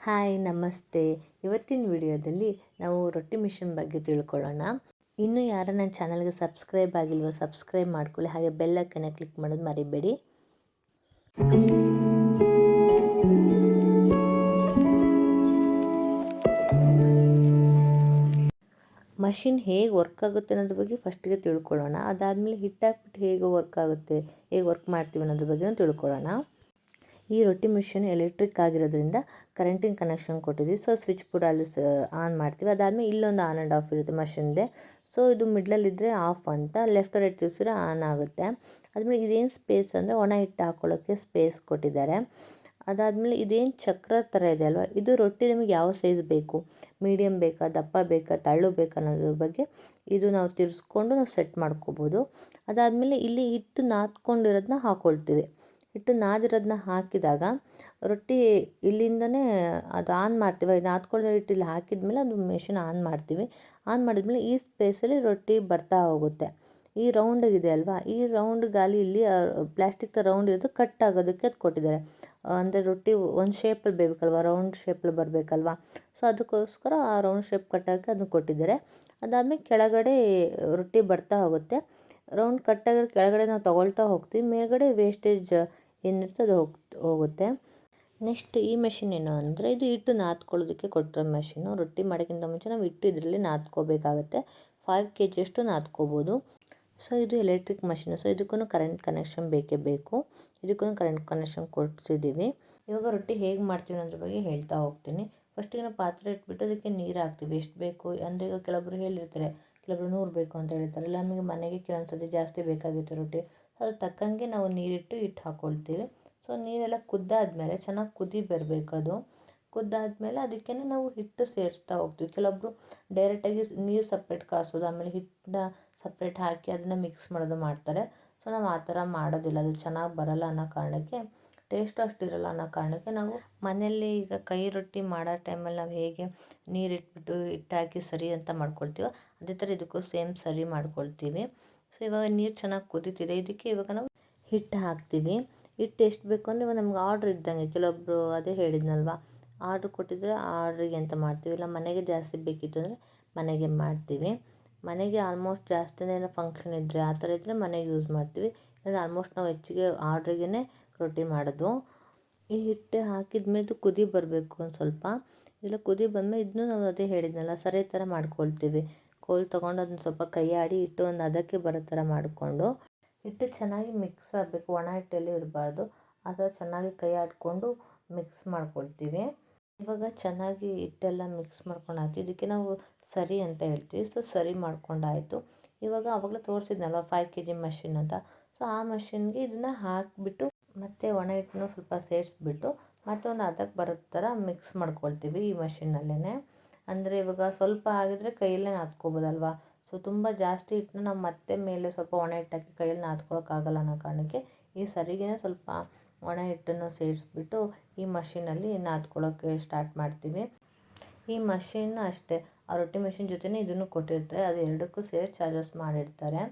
Hi, ನಮಸ್ತೆ. ಇವತ್ತಿನ ವಿಡಿಯೋದಲ್ಲಿ ನಾವು ರೊಟ್ಟಿ ಮಿಷನ್ ಬಗ್ಗೆ ತಿಳ್ಕೊಳ್ಳೋಣ. ಇನ್ನೂ ಯಾರ ನನ್ನ ಚಾನಲ್ಗೆ ಸಬ್ಸ್ಕ್ರೈಬ್ ಆಗಿಲ್ವೋ ಸಬ್ಸ್ಕ್ರೈಬ್ ಮಾಡ್ಕೊಳ್ಳಿ. ಹಾಗೆ ಬೆಲ್ಲಕ್ಕನ್ನು ಕ್ಲಿಕ್ ಮಾಡೋದು ಮರಿಬೇಡಿ. ಮಷಿನ್ ಹೇಗೆ ವರ್ಕ್ ಆಗುತ್ತೆ ಅನ್ನೋದ್ರ ಬಗ್ಗೆ ಫಸ್ಟಿಗೆ ತಿಳ್ಕೊಳ್ಳೋಣ. ಅದಾದಮೇಲೆ ಹಿಟ್ಟಾಕ್ಬಿಟ್ಟು ಹೇಗೆ ವರ್ಕ್ ಆಗುತ್ತೆ, ಹೇಗೆ ವರ್ಕ್ ಮಾಡ್ತೀವಿ ಅನ್ನೋದ್ರ ಬಗ್ಗೆ ತಿಳ್ಕೊಳ್ಳೋಣ. ಈ ರೊಟ್ಟಿ ಮಿಷಿನ್ ಎಲೆಕ್ಟ್ರಿಕ್ ಆಗಿರೋದ್ರಿಂದ ಕರೆಂಟಿನ ಕನೆಕ್ಷನ್ ಕೊಟ್ಟಿದ್ವಿ. ಸೊ ಸ್ವಿಚ್ ಕೂಡ ಅಲ್ಲಿ ಆನ್ ಮಾಡ್ತೀವಿ. ಅದಾದಮೇಲೆ ಇಲ್ಲೊಂದು ಆನ್ ಆ್ಯಂಡ್ ಆಫ್ ಇರುತ್ತೆ ಮಷಿನ್ದೆ ಸೊ ಇದು ಮಿಡ್ಲಲ್ಲಿದ್ದರೆ ಆಫ್ ಅಂತ ಲೆಫ್ಟ್ ರೈಟ್ ತಿರ್ಸಿದ್ರೆ ಆನ್ ಆಗುತ್ತೆ. ಅದಮೇಲೆ ಇದೇನು ಸ್ಪೇಸ್ ಅಂದರೆ ಒಣ ಹಿಟ್ಟು ಹಾಕ್ಕೊಳ್ಳೋಕ್ಕೆ ಸ್ಪೇಸ್ ಕೊಟ್ಟಿದ್ದಾರೆ. ಅದಾದಮೇಲೆ ಇದೇನು ಚಕ್ರ ಥರ ಇದೆ ಅಲ್ವಾ? ಇದು ರೊಟ್ಟಿ ನಮಗೆ ಯಾವ ಸೈಜ್ ಬೇಕು? ಮೀಡಿಯಮ್ ಬೇಕಾ, ದಪ್ಪ ಬೇಕಾ, ತಳ್ಳು ಬೇಕಾ ಅನ್ನೋದ್ರ ಬಗ್ಗೆ ಇದು ನಾವು ತಿರ್ಸ್ಕೊಂಡು ನಾವು ಸೆಟ್ ಮಾಡ್ಕೋಬೋದು. ಅದಾದಮೇಲೆ ಇಲ್ಲಿ ಹಿಟ್ಟು ನಾದ್ಕೊಂಡಿರೋದನ್ನ ಹಾಕ್ಕೊಳ್ತೀವಿ ಹಿಟ್ಟು ನಾದಿರೋದನ್ನ ಹಾಕಿದಾಗ ರೊಟ್ಟಿ ಇಲ್ಲಿಂದನೇ ಅದು ಆನ್ ಮಾಡ್ತೀವಿ. ನಾದ್ಕೊಳ್ಳೋ ಹಿಟ್ಟು ಇಲ್ಲಿ ಹಾಕಿದ್ಮೇಲೆ ಅದು ಮೆಷಿನ್ ಆನ್ ಮಾಡ್ತೀವಿ. ಆನ್ ಮಾಡಿದ್ಮೇಲೆ ಈ ಸ್ಪೇಸಲ್ಲಿ ರೊಟ್ಟಿ ಬರ್ತಾ ಹೋಗುತ್ತೆ. ಈ ರೌಂಡಿಗಿದೆ ಅಲ್ವಾ? ಈ ರೌಂಡ್ ಗಾಲಿ ಇಲ್ಲಿ ಪ್ಲಾಸ್ಟಿಕ್ ರೌಂಡ್ ಇರೋದು ಕಟ್ ಆಗೋದಕ್ಕೆ ಅದು ಕೊಟ್ಟಿದ್ದಾರೆ. ಅಂದರೆ ರೊಟ್ಟಿ ಒಂದು ಶೇಪಲ್ಲಿ ಬೇಕಲ್ವ ರೌಂಡ್ ಶೇಪಲ್ಲಿ ಬರಬೇಕಲ್ವ? ಸೊ ಅದಕ್ಕೋಸ್ಕರ ಆ ರೌಂಡ್ ಶೇಪ್ ಕಟ್ಟೋಕ್ಕೆ ಅದನ್ನು ಕೊಟ್ಟಿದ್ದಾರೆ. ಅದಾದಮೇಲೆ ಕೆಳಗಡೆ ರೊಟ್ಟಿ ಬರ್ತಾ ಹೋಗುತ್ತೆ. ರೌಂಡ್ ಕಟ್ಟಾಗಿರೋ ಕೆಳಗಡೆ ನಾವು ತಗೊಳ್ತಾ ಹೋಗ್ತೀವಿ. ಮೇಲ್ಗಡೆ ವೇಸ್ಟೇಜ್ ಏನಿರುತ್ತೆ ಅದು ಹೋಗಿ, ಹೋಗುತ್ತೆ. ನೆಕ್ಸ್ಟ್ ಈ ಮೆಷಿನ್ ಏನು ಅಂದರೆ ಇದು ಹಿಟ್ಟು ನಾದ್ಕೊಳ್ಳೋದಕ್ಕೆ ಕೊಟ್ಟಿರೋ ಮೆಷಿನು ರೊಟ್ಟಿ ಮಾಡೋಕ್ಕಿಂತ ಮುಂಚೆ ನಾವು ಹಿಟ್ಟು ಇದರಲ್ಲಿ ನಾದ್ಕೋಬೇಕಾಗುತ್ತೆ. ಫೈವ್ ಕೆ ಜಿಯಷ್ಟು ನಾದ್ಕೋಬೋದು. ಸೊ ಇದು ಎಲೆಕ್ಟ್ರಿಕ್ ಮಷಿನ್ ಸೊ ಇದಕ್ಕೂ ಕರೆಂಟ್ ಕನೆಕ್ಷನ್ ಬೇಕೇ ಬೇಕು. ಇದಕ್ಕೂ ಕರೆಂಟ್ ಕನೆಕ್ಷನ್ ಕೊಡ್ಸಿದ್ದೀವಿ. ಇವಾಗ ರೊಟ್ಟಿ ಹೇಗೆ ಮಾಡ್ತೀವಿ ಅನ್ನೋದ್ರ ಬಗ್ಗೆ ಹೇಳ್ತಾ ಹೋಗ್ತೀನಿ. ಫಸ್ಟಿಗೆ ನಾವು ಪಾತ್ರೆ ಇಟ್ಬಿಟ್ಟು ಅದಕ್ಕೆ ನೀರು ಹಾಕ್ತೀವಿ. ಎಷ್ಟು ಬೇಕು? ಅಂದರೆ ಈಗ ಕೆಲವೊಬ್ರು ಹೇಳಿರ್ತಾರೆ ಕೆಲವೊಬ್ರು ನೂರು ಬೇಕು ಅಂತ ಹೇಳ್ತಾರೆ ಇಲ್ಲ, ನಮಗೆ ಮನೆಗೆ ಕೆಲವೊಂದು ಸತಿ ಜಾಸ್ತಿ ಬೇಕಾಗಿತ್ತು ರೊಟ್ಟಿ. ಅದ್ರ ತಕ್ಕಂಗೆ ನಾವು ನೀರಿಟ್ಟು ಹಿಟ್ಟು ಹಾಕ್ಕೊಳ್ತೀವಿ ಸೊ ನೀರೆಲ್ಲ ಕುದ್ದಾದ್ಮೇಲೆ, ಚೆನ್ನಾಗಿ ಕುದಿ ಬರಬೇಕು ಅದು. ಕುದ್ದಾದ್ಮೇಲೆ ಅದಕ್ಕೆ ನಾವು ಹಿಟ್ಟು ಸೇರಿಸ್ತಾ ಹೋಗ್ತೀವಿ. ಕೆಲವೊಬ್ಬರು ಡೈರೆಕ್ಟಾಗಿ ನೀರು ಸಪ್ರೇಟ್ ಕಾಸೋದು, ಆಮೇಲೆ ಹಿಟ್ಟನ್ನ ಸಪ್ರೇಟ್ ಹಾಕಿ ಅದನ್ನು ಮಿಕ್ಸ್ ಮಾಡೋದು ಮಾಡ್ತಾರೆ. ಸೊ ನಾವು ಆ ಥರ ಮಾಡೋದಿಲ್ಲ. ಅದು ಚೆನ್ನಾಗಿ ಬರಲ್ಲ ಅನ್ನೋ ಕಾರಣಕ್ಕೆ ಟೇಸ್ಟ್ ಅಷ್ಟು ಇರಲ್ಲ ಅನ್ನೋ ಕಾರಣಕ್ಕೆ ನಾವು ಮನೆಯಲ್ಲಿ ಈಗ ಕೈ ರೊಟ್ಟಿ ಮಾಡೋ ಟೈಮಲ್ಲಿ ನಾವು ಹೇಗೆ ನೀರಿಟ್ಬಿಟ್ಟು ಹಿಟ್ಟು ಹಾಕಿ ಸರಿ ಅಂತ ಮಾಡ್ಕೊಳ್ತೀವೋ, ಅದೇ ಥರ ಇದಕ್ಕೂ ಸೇಮ್ ಸರಿ ಮಾಡ್ಕೊಳ್ತೀವಿ. ಸೊ ಇವಾಗ ನೀರು ಚೆನ್ನಾಗಿ ಕುದೀತಿದೆ. ಇದಕ್ಕೆ ಇವಾಗ ನಾವು ಹಿಟ್ಟು ಹಾಕ್ತೀವಿ. ಹಿಟ್ಟು ಎಷ್ಟು ಬೇಕು ಅಂದರೆ ಇವಾಗ ನಮ್ಗೆ ಆರ್ಡ್ರ್ ಇದ್ದಂಗೆ ಕೆಲವೊಬ್ಬರು ಅದೇ ಹೇಳಿದ್ನಲ್ವ? ಆರ್ಡ್ರ್ ಕೊಟ್ಟಿದ್ರೆ ಆರ್ಡ್ರಿಗೆ ಅಂತ ಮಾಡ್ತೀವಿ. ಇಲ್ಲ ಮನೆಗೆ ಜಾಸ್ತಿ ಬೇಕಿತ್ತು ಅಂದರೆ ಮನೆಗೆ ಮಾಡ್ತೀವಿ. ಮನೆಗೆ ಆಲ್ಮೋಸ್ಟ್ ಜಾಸ್ತಿನೇ ಏನೋ ಫಂಕ್ಷನ್ ಇದ್ದರೆ ಆ ಥರ ಇದ್ದರೆ ಮನೆಗೆ ಯೂಸ್ ಮಾಡ್ತೀವಿ. ಇಲ್ಲ ಆಲ್ಮೋಸ್ಟ್ ನಾವು ಹೆಚ್ಚಿಗೆ ಆರ್ಡ್ರಿಗೇ ರೊಟ್ಟಿ ಮಾಡೋದು. ಈ ಹಿಟ್ಟು ಹಾಕಿದ ಮೇಲೆ ಕುದಿ ಬರಬೇಕು ಒಂದು ಸ್ವಲ್ಪ. ಇಲ್ಲ ಕುದಿ ಬಂದಮೇಲೆ ಇದನ್ನು ನಾವು ಅದೇ ಹೇಳಿದ್ನಲ್ಲ, ಸರಿ ಥರ ಮಾಡ್ಕೊಳ್ತೀವಿ. ಕೋಲ್ ತೊಗೊಂಡು ಅದನ್ನ ಸ್ವಲ್ಪ ಕೈ ಆಡಿ ಹಿಟ್ಟು ಒಂದು ಅದಕ್ಕೆ ಬರೋ ಥರ ಮಾಡಿಕೊಂಡು ಹಿಟ್ಟು ಚೆನ್ನಾಗಿ ಮಿಕ್ಸ್ ಆಗಬೇಕು. ಒಣ ಹಿಟ್ಟಲ್ಲಿ ಇರಬಾರ್ದು. ಆ ಚೆನ್ನಾಗಿ ಕೈ ಆಡಿಕೊಂಡು ಮಿಕ್ಸ್ ಮಾಡ್ಕೊಳ್ತೀವಿ. ಇವಾಗ ಚೆನ್ನಾಗಿ ಹಿಟ್ಟೆಲ್ಲ ಮಿಕ್ಸ್ ಮಾಡ್ಕೊಂಡು ಆಯ್ತು. ಇದಕ್ಕೆ ನಾವು ಸರಿ ಅಂತ ಹೇಳ್ತೀವಿ. ಸೊ, ಸರಿ ಮಾಡ್ಕೊಂಡಾಯಿತು ಇವಾಗ ಆವಾಗಲೇ ತೋರಿಸಿದ್ನಲ್ಲ ಫೈವ್ ಕೆ ಜಿ ಮಷಿನ್ ಅಂತ. ಸೊ, ಆ ಮಷಿನ್ಗೆ ಇದನ್ನು ಹಾಕಿಬಿಟ್ಟು ಮತ್ತು ಒಣ ಹಿಟ್ಟನ್ನು ಸ್ವಲ್ಪ ಸೇರಿಸ್ಬಿಟ್ಟು ಮತ್ತೊಂದು ಅದಕ್ಕೆ ಬರೋ ಥರ ಮಿಕ್ಸ್ ಮಾಡ್ಕೊಳ್ತೀವಿ ಈ ಮಷಿನ್ನಲ್ಲೇ ಅಂದರೆ ಇವಾಗ ಸ್ವಲ್ಪ ಆಗಿದ್ರೆ ಕೈಯಲ್ಲೇ ನಾದ್ಕೋಬೋದಲ್ವ? ಸೊ ತುಂಬ ಜಾಸ್ತಿ ಹಿಟ್ಟನ್ನ ನಾವು ಮತ್ತೆ ಮೇಲೆ ಸ್ವಲ್ಪ ಒಣ ಹಿಟ್ಟಾಕಿ ಕೈಯಲ್ಲಿ ನಾದ್ಕೊಳ್ಳೋಕ್ಕಾಗಲ್ಲ ಅನ್ನೋ ಕಾರಣಕ್ಕೆ ಈ ಸರಿಗೆ ಸ್ವಲ್ಪ ಒಣ ಹಿಟ್ಟನ್ನು ಸೇರಿಸ್ಬಿಟ್ಟು ಈ ಮಷಿನಲ್ಲಿ ನಾದ್ಕೊಳ್ಳೋಕ್ಕೆ ಸ್ಟಾರ್ಟ್ ಮಾಡ್ತೀವಿ. ಈ ಮಷಿನ್ ಅಷ್ಟೇ, ಆ ರೊಟ್ಟಿ ಮಷಿನ್ ಜೊತೆನೇ ಇದನ್ನು ಕೊಟ್ಟಿರ್ತಾರೆ. ಅದು ಎರಡಕ್ಕೂ ಸೇರಿ ಚಾರ್ಜಸ್ ಮಾಡಿರ್ತಾರೆ.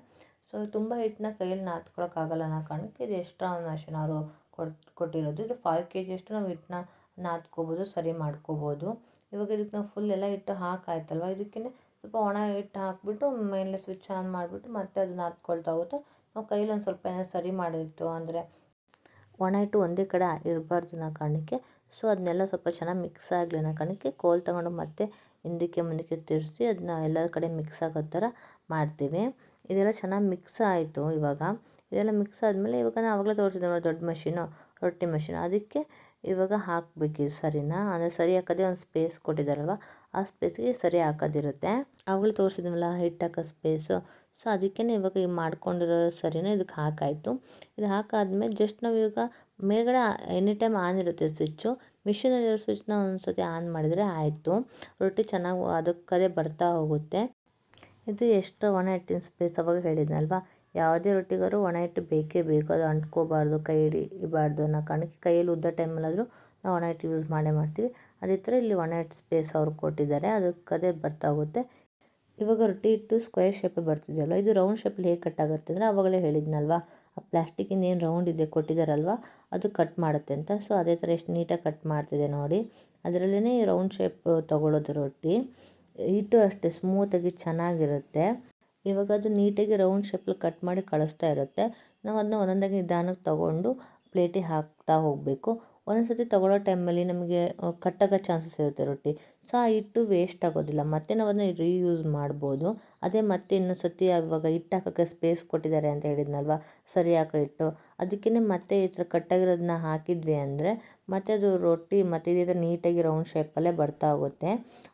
ಸೊ ತುಂಬ ಹಿಟ್ಟನ್ನ ಕೈಯಲ್ಲಿ ನಾದ್ಕೊಳ್ಳೋಕ್ಕಾಗಲ್ಲ ಅನ್ನೋ ಕಾರಣಕ್ಕೆ ಇದು ಎಕ್ಸ್ಟ್ರಾ ಒಂದು ಮಷಿನ್ ಅವರು ಕೊಟ್, ಕೊಟ್ಟಿರೋದು. ಇದು ಫೈವ್ ಕೆ ಜಿಯಷ್ಟು ನಾವು ಹಿಟ್ಟನ್ನ ನಾದ್ಕೋಬೋದು, ಸರಿ ಮಾಡ್ಕೋಬೋದು. ಇವಾಗ ಇದಕ್ಕೆ ನಾವು ಫುಲ್ ಎಲ್ಲ ಹಿಟ್ಟು ಹಾಕಾಯ್ತಲ್ವ? ಇದಕ್ಕೆ ಸ್ವಲ್ಪ ಒಣ ಹಿಟ್ಟು ಹಾಕಿಬಿಟ್ಟು ಮೇಲೆ ಸ್ವಿಚ್ ಆನ್ ಮಾಡಿಬಿಟ್ಟು ಮತ್ತೆ ಅದನ್ನ ಹಾಕ್ಕೊಳ್ತಾ ಹೋಗುತ್ತೆ. ನಾವು ಕೈಲಿ ಒಂದು ಸ್ವಲ್ಪ ಏನಾದ್ರು ಸರಿ ಮಾಡಿತ್ತು ಅಂದರೆ ಒಣ ಹಿಟ್ಟು ಒಂದೇ ಕಡೆ ಇರಬಾರ್ದು ನಾ ಕಾರಣಕ್ಕೆ. ಸೊ ಅದನ್ನೆಲ್ಲ ಸ್ವಲ್ಪ ಚೆನ್ನಾಗಿ ಮಿಕ್ಸ್ ಆಗಲಿ ನಾ ಕಾರಣಕ್ಕೆ ಕೋಲ್ ತಗೊಂಡು ಮತ್ತೆ ಹಿಂದಕ್ಕೆ ಮುಂದಕ್ಕೆ ತಿರ್ಸಿ ಅದನ್ನ ಎಲ್ಲ ಕಡೆ ಮಿಕ್ಸ್ ಆಗೋ ಥರ ಮಾಡ್ತೀವಿ. ಇದೆಲ್ಲ ಚೆನ್ನಾಗಿ ಮಿಕ್ಸ್ ಆಯಿತು ಇವಾಗ. ಇದೆಲ್ಲ ಮಿಕ್ಸ್ ಆದಮೇಲೆ ಇವಾಗ ನಾವು ಆವಾಗಲೇ ತೋರಿಸಿದ್ದೆ ದೊಡ್ಡ ಮಷೀನು ರೊಟ್ಟಿ ಮಷಿನ್ ಅದಕ್ಕೆ ಇವಾಗ ಹಾಕಬೇಕು ಸರಿನಾ? ಅಂದರೆ ಸರಿ ಹಾಕೋದೇ ಒಂದು ಸ್ಪೇಸ್ ಕೊಟ್ಟಿದ್ದಾರಲ್ವ? ಆ ಸ್ಪೇಸ್ಗೆ ಸರಿ ಹಾಕೋದಿರುತ್ತೆ. ಅವಾಗಲೇ ತೋರಿಸಿದ್ವಲ್ಲ ಹಿಟ್ಟು ಹಾಕೋ ಸ್ಪೇಸು ಸೊ ಅದಕ್ಕೇ ಇವಾಗ ಈಗ ಮಾಡ್ಕೊಂಡಿರೋ ಸರಿನ ಇದಕ್ಕೆ ಹಾಕಾಯಿತು. ಇದು ಹಾಕಾದ್ಮೇಲೆ ಜಸ್ಟ್ ನಾವು ಇವಾಗ ಮೇಲ್ಗಡೆ ಎನಿ ಟೈಮ್ ಆನ್ ಇರುತ್ತೆ ಸ್ವಿಚ್ಚು ಮಿಷಿನಲ್ಲಿರೋ ಸ್ವಿಚ್ನ ಒಂದು ಸತಿ ಆನ್ ಮಾಡಿದರೆ ಆಯಿತು. ರೊಟ್ಟಿ ಚೆನ್ನಾಗಿ ಅದಕ್ಕದೇ ಬರ್ತಾ ಹೋಗುತ್ತೆ. ಇದು ಎಷ್ಟು ಒಣ ಹಿಟ್ಟಿನ ಸ್ಪೇಸ್ ಅವಾಗ ಹೇಳಿದ್ನಲ್ವ? ಯಾವುದೇ ರೊಟ್ಟಿಗಾರು ಒಣ ಹಿಟ್ಟು ಬೇಕೇ ಬೇಕು. ಅದು ಅಂಟ್ಕೋಬಾರ್ದು ಕೈ ಹಿಡಿಬಾರ್ದು ಅನ್ನೋ ಕಾರಣಕ್ಕೆ ಕೈಯಲ್ಲಿ ಉದ್ದ ಟೈಮಲ್ಲಾದರೂ ನಾವು ಒಣ ಹಿಟ್ಟು ಯೂಸ್ ಮಾಡೇ ಮಾಡ್ತೀವಿ. ಅದೇ ಥರ ಇಲ್ಲಿ ಒಣ ಹಿಟ್ಟು ಸ್ಪೇಸ್ ಅವ್ರು ಕೊಟ್ಟಿದ್ದಾರೆ. ಅದಕ್ಕೆ ಬರ್ತಾ ಹೋಗುತ್ತೆ. ಇವಾಗ ರೊಟ್ಟಿ ಹಿಟ್ಟು ಸ್ಕ್ವೇರ್ ಶೇಪೇ ಬರ್ತಿದೆಯಲ್ಲ ಇದು ರೌಂಡ್ ಶೇಪಲ್ಲಿ ಹೇಗೆ ಕಟ್ ಆಗುತ್ತೆ ಅಂದರೆ ಅವಾಗಲೇ ಹೇಳಿದ್ನಲ್ವ? ಆ ಪ್ಲಾಸ್ಟಿಕ್ಕಿಂದ ಏನು ರೌಂಡ್ ಇದೆ ಕೊಟ್ಟಿದ್ದಾರಲ್ವ? ಅದು ಕಟ್ ಮಾಡುತ್ತೆ ಅಂತ. ಸೊ ಅದೇ ಥರ ಎಷ್ಟು ನೀಟಾಗಿ ಕಟ್ ಮಾಡ್ತಿದೆ ನೋಡಿ. ಅದರಲ್ಲೇ ರೌಂಡ್ ಶೇಪ್ ತಗೊಳ್ಳೋದು ರೊಟ್ಟಿ. ಹಿಟ್ಟು ಅಷ್ಟೇ ಸ್ಮೂತಾಗಿ ಚೆನ್ನಾಗಿರುತ್ತೆ. ಇವಾಗ ಅದು ನೀಟಾಗಿ ರೌಂಡ್ ಶೇಪಲ್ಲಿ ಕಟ್ ಮಾಡಿ ಕಳಿಸ್ತಾ ಇರುತ್ತೆ. ನಾವು ಅದನ್ನ ಒಂದೊಂದಾಗಿ ನಿಧಾನಕ್ಕೆ ತೊಗೊಂಡು ಪ್ಲೇಟಿಗೆ ಹಾಕ್ತಾ ಹೋಗಬೇಕು. ಒಂದೊಂದು ಸರ್ತಿ ತೊಗೊಳ್ಳೋ ಟೈಮಲ್ಲಿ ನಮಗೆ ಕಟ್ಟಾಗೋ ಚಾನ್ಸಸ್ ಇರುತ್ತೆ ರೊಟ್ಟಿ. ಸೊ ಆ ಹಿಟ್ಟು ವೇಸ್ಟ್ ಆಗೋದಿಲ್ಲ. ಮತ್ತೆ ನಾವು ಅದನ್ನ ರೀಯೂಸ್ ಮಾಡ್ಬೋದು. ಅದೇ ಮತ್ತೆ ಇನ್ನೊಂದು ಸತಿ ಇವಾಗ ಹಿಟ್ಟು ಹಾಕೋಕ್ಕೆ ಸ್ಪೇಸ್ ಕೊಟ್ಟಿದ್ದಾರೆ ಅಂತ ಹೇಳಿದ್ನಲ್ವ? ಸರಿ ಹಾಕೋ ಹಿಟ್ಟು. ಅದಕ್ಕೇ ಮತ್ತೆ ಈ ಥರ ಕಟ್ಟಾಗಿರೋದನ್ನ ಹಾಕಿದ್ವಿ ಅಂದರೆ ಮತ್ತೆ ಅದು ರೊಟ್ಟಿ ಮತ್ತೆ ಇದೇ ನೀಟಾಗಿ ರೌಂಡ್ ಶೇಪಲ್ಲೇ ಬರ್ತಾ ಹೋಗುತ್ತೆ.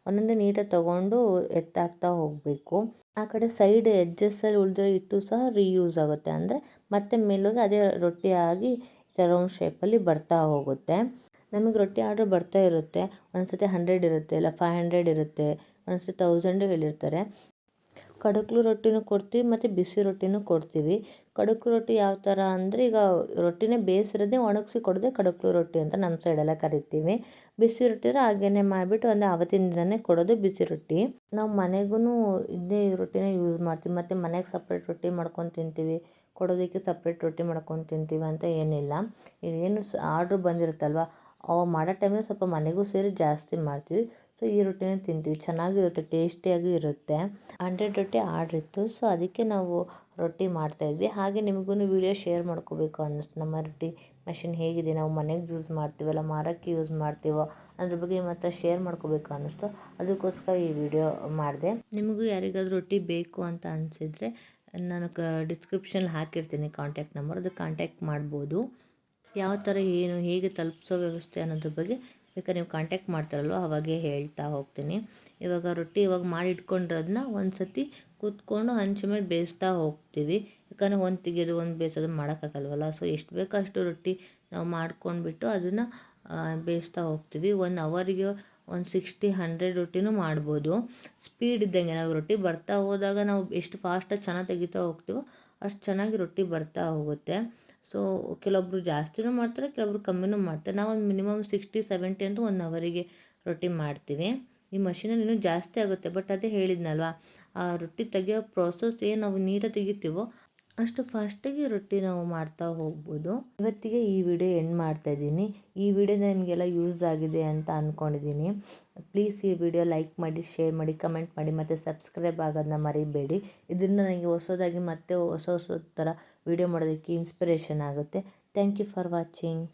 ಒಂದೊಂದೇ ನೀಟಾಗಿ ತೊಗೊಂಡು ಎತ್ತಾಕ್ತಾ ಹೋಗಬೇಕು. ಆ ಕಡೆ ಸೈಡ್ ಎಡ್ಜಸ್ಸಲ್ಲಿ ಉಳಿದಿರೋ ಹಿಟ್ಟು ಸಹ ರೀಯೂಸ್ ಆಗುತ್ತೆ. ಅಂದರೆ ಮತ್ತೆ ಮೇಲೋಗಿ ಅದೇ ರೊಟ್ಟಿ ಆಗಿ ರೌಂಡ್ ಶೇಪಲ್ಲಿ ಬರ್ತಾ ಹೋಗುತ್ತೆ. ನಮಗೆ ರೊಟ್ಟಿ ಆರ್ಡ್ರ್ ಬರ್ತಾ ಇರುತ್ತೆ. ಒಂದ್ಸತಿ ಹಂಡ್ರೆಡ್ ಇರುತ್ತೆ, ಇಲ್ಲ ಫೈವ್ ಹಂಡ್ರೆಡ್ ಇರುತ್ತೆ, ಒಂದ್ಸತಿ ತೌಸಂಡು ಹೇಳಿರ್ತಾರೆ. ಕಡಕ್ಲು ರೊಟ್ಟಿನೂ ಕೊಡ್ತೀವಿ, ಮತ್ತು ಬಿಸಿ ರೊಟ್ಟಿನೂ ಕೊಡ್ತೀವಿ. ಕಡಕ್ಲು ರೊಟ್ಟಿ ಯಾವ ಥರ ಅಂದರೆ ಈಗ ರೊಟ್ಟಿನೇ ಬೇಯಿಸಿರೋದೇ ಒಣಗಿಸಿ ಕೊಡದೆ ಕಡಕ್ಲು ರೊಟ್ಟಿ ಅಂತ ನಮ್ಮ ಸೈಡೆಲ್ಲ ಕರಿತೀವಿ. ಬಿಸಿ ರೊಟ್ಟಿ ಅಂದರೆ ಹಾಗೇನೆ ಮಾಡಿಬಿಟ್ಟು ಒಂದು ಆವತ್ತಿನ ದಿನವೇ ಕೊಡೋದು ಬಿಸಿ ರೊಟ್ಟಿ. ನಾವು ಮನೆಗೂ ಇದೇ ರೊಟ್ಟಿನೇ ಯೂಸ್ ಮಾಡ್ತೀವಿ. ಮತ್ತು ಮನೆಗೆ ಸಪ್ರೇಟ್ ರೊಟ್ಟಿ ಮಾಡ್ಕೊಂಡು ತಿಂತೀವಿ. ಕೊಡೋದಕ್ಕೆ ಸಪ್ರೇಟ್ ರೊಟ್ಟಿ ಮಾಡ್ಕೊಂಡು ತಿಂತೀವಿ ಅಂತ ಏನಿಲ್ಲ. ಈಗ ಏನು ಆರ್ಡ್ರ್ ಬಂದಿರುತ್ತಲ್ವ ಅವಾಗ ಮಾಡೋ ಟೈಮಲ್ಲಿ ಸ್ವಲ್ಪ ಮನೆಗೂ ಸೇರಿ ಜಾಸ್ತಿ ಮಾಡ್ತೀವಿ. ಸೊ ಈ ರೊಟ್ಟಿನೇ ತಿಂತೀವಿ. ಚೆನ್ನಾಗಿರುತ್ತೆ ಟೇಸ್ಟಿಯಾಗೂ ಇರುತ್ತೆ. ಹಂಡ್ರೆಡ್ ರೊಟ್ಟಿ ಆರ್ಡ್ರ್ ಇತ್ತು. ಸೊ ಅದಕ್ಕೆ ನಾವು ರೊಟ್ಟಿ ಮಾಡ್ತಾಯಿದ್ವಿ ಹಾಗೆ ನಿಮಗೂ ವೀಡಿಯೋ ಶೇರ್ ಮಾಡ್ಕೋಬೇಕು ಅನ್ನಿಸ್ತು. ನಮ್ಮ ರೊಟ್ಟಿ ಮೆಷಿನ್ ಹೇಗಿದೆ, ನಾವು ಮನೆಗೆ ಯೂಸ್ ಮಾಡ್ತೀವಲ್ಲ, ಮಾರೋಕ್ಕೆ ಯೂಸ್ ಮಾಡ್ತೀವೋ ಅದ್ರ ಬಗ್ಗೆ ನಿಮ್ಮ ಹತ್ರ ಶೇರ್ ಮಾಡ್ಕೋಬೇಕು ಅನ್ನಿಸ್ತು. ಅದಕ್ಕೋಸ್ಕರ ಈ ವಿಡಿಯೋ ಮಾಡಿದೆ. ನಿಮಗೂ ಯಾರಿಗಾದ್ರೂ ರೊಟ್ಟಿ ಬೇಕು ಅಂತ ಅನಿಸಿದರೆ, ನಾನು ಕ ಡಿಸ್ಕ್ರಿಪ್ಷನ್ ಹಾಕಿರ್ತೀನಿ ಕಾಂಟ್ಯಾಕ್ಟ್ ನಂಬರ್ ಅದು ಕಾಂಟ್ಯಾಕ್ಟ್ ಮಾಡ್ಬೋದು. ಯಾವ ಥರ ಏನು ಹೇಗೆ ತಲುಪಿಸೋ ವ್ಯವಸ್ಥೆ ಅನ್ನೋದ್ರ ಬಗ್ಗೆ ಬೇಕಾದ್ರೆ ನೀವು ಕಾಂಟ್ಯಾಕ್ಟ್ ಮಾಡ್ತಾರಲ್ವ, ಅವಾಗೇ ಹೇಳ್ತಾ ಹೋಗ್ತೀನಿ. ಇವಾಗ ರೊಟ್ಟಿ ಇವಾಗ ಮಾಡಿ ಇಟ್ಕೊಂಡಿರೋದನ್ನ ಒಂದು ಸತಿ ಕೂತ್ಕೊಂಡು ಹಂಚು ಮೇಲೆ ಬೇಯಿಸ್ತಾ ಹೋಗ್ತೀವಿ. ಯಾಕಂದರೆ ಒಂದು ತೆಗೆಯೋದು, ಒಂದು ಬೇಯಿಸೋದು ಮಾಡೋಕ್ಕಾಗಲ್ವಲ್ಲ. ಸೊ ಎಷ್ಟು ಬೇಕೋ ರೊಟ್ಟಿ ನಾವು ಮಾಡ್ಕೊಂಡ್ಬಿಟ್ಟು ಅದನ್ನು ಬೇಯಿಸ್ತಾ ಹೋಗ್ತೀವಿ. ಒಂದು ಅವರಿಗೆ ಒಂದು ಸಿಕ್ಸ್ಟಿ ಹಂಡ್ರೆಡ್ ರೊಟ್ಟಿನೂ ಮಾಡ್ಬೋದು. ಸ್ಪೀಡ್ ಇದ್ದಂಗೆ, ನಾವು ರೊಟ್ಟಿ ಬರ್ತಾ ಹೋದಾಗ ನಾವು ಎಷ್ಟು ಫಾಸ್ಟಾಗಿ ಚೆನ್ನಾಗಿ ತೆಗಿತಾ ಹೋಗ್ತೀವೋ ಅಷ್ಟು ಚೆನ್ನಾಗಿ ರೊಟ್ಟಿ ಬರ್ತಾ ಹೋಗುತ್ತೆ. ಸೊ ಕೆಲವೊಬ್ಬರು ಜಾಸ್ತಿನೂ ಮಾಡ್ತಾರೆ, ಕೆಲವೊಬ್ರು ಕಮ್ಮಿನೂ ಮಾಡ್ತಾರೆ. ನಾವು ಒಂದು ಮಿನಿಮಮ್ ಸಿಕ್ಸ್ಟಿ ಸೆವೆಂಟಿ ಅಂತ ಒನ್ ಅವರಿಗೆ ರೊಟ್ಟಿ ಮಾಡ್ತೀವಿ. ಈ ಮಷೀನಲ್ಲಿ ಇನ್ನೂ ಜಾಸ್ತಿ ಆಗುತ್ತೆ ಬಟ್ ಅದೇ ಹೇಳಿದ್ನಲ್ವ? ಆ ರೊಟ್ಟಿ ತೆಗಿಯೋ ಪ್ರೋಸೆಸ್ ಏನು ನಾವು ನೀಟಾಗಿ ತೆಗಿತೀವೋ ಅಷ್ಟು ಫಾಸ್ಟಾಗಿ ರೊಟ್ಟಿ ನಾವು ಮಾಡ್ತಾ ಹೋಗ್ಬೋದು. ಇವತ್ತಿಗೆ ಈ ವಿಡಿಯೋ ಎಂಡ್ ಮಾಡ್ತಾ ಇದ್ದೀನಿ. ಈ ವಿಡಿಯೋ ನಿಮಗೆಲ್ಲ ಯೂಸ್ ಆಗಿದೆ ಅಂತ ಅಂದ್ಕೊಂಡಿದ್ದೀನಿ ಪ್ಲೀಸ್ ಈ ವಿಡಿಯೋ ಲೈಕ್ ಮಾಡಿ, ಶೇರ್ ಮಾಡಿ, ಕಮೆಂಟ್ ಮಾಡಿ, ಮತ್ತು ಸಬ್ಸ್ಕ್ರೈಬ್ ಆಗೋದನ್ನ ಮರಿಬೇಡಿ. ಇದರಿಂದ ನನಗೆ ಹೊಸದಾಗಿ ಮತ್ತೆ ಹೊಸ ಹೊಸ ಥರ ವಿಡಿಯೋ ಮಾಡೋದಕ್ಕೆ ಇನ್ಸ್ಪಿರೇಷನ್ ಆಗುತ್ತೆ. Thank you for watching.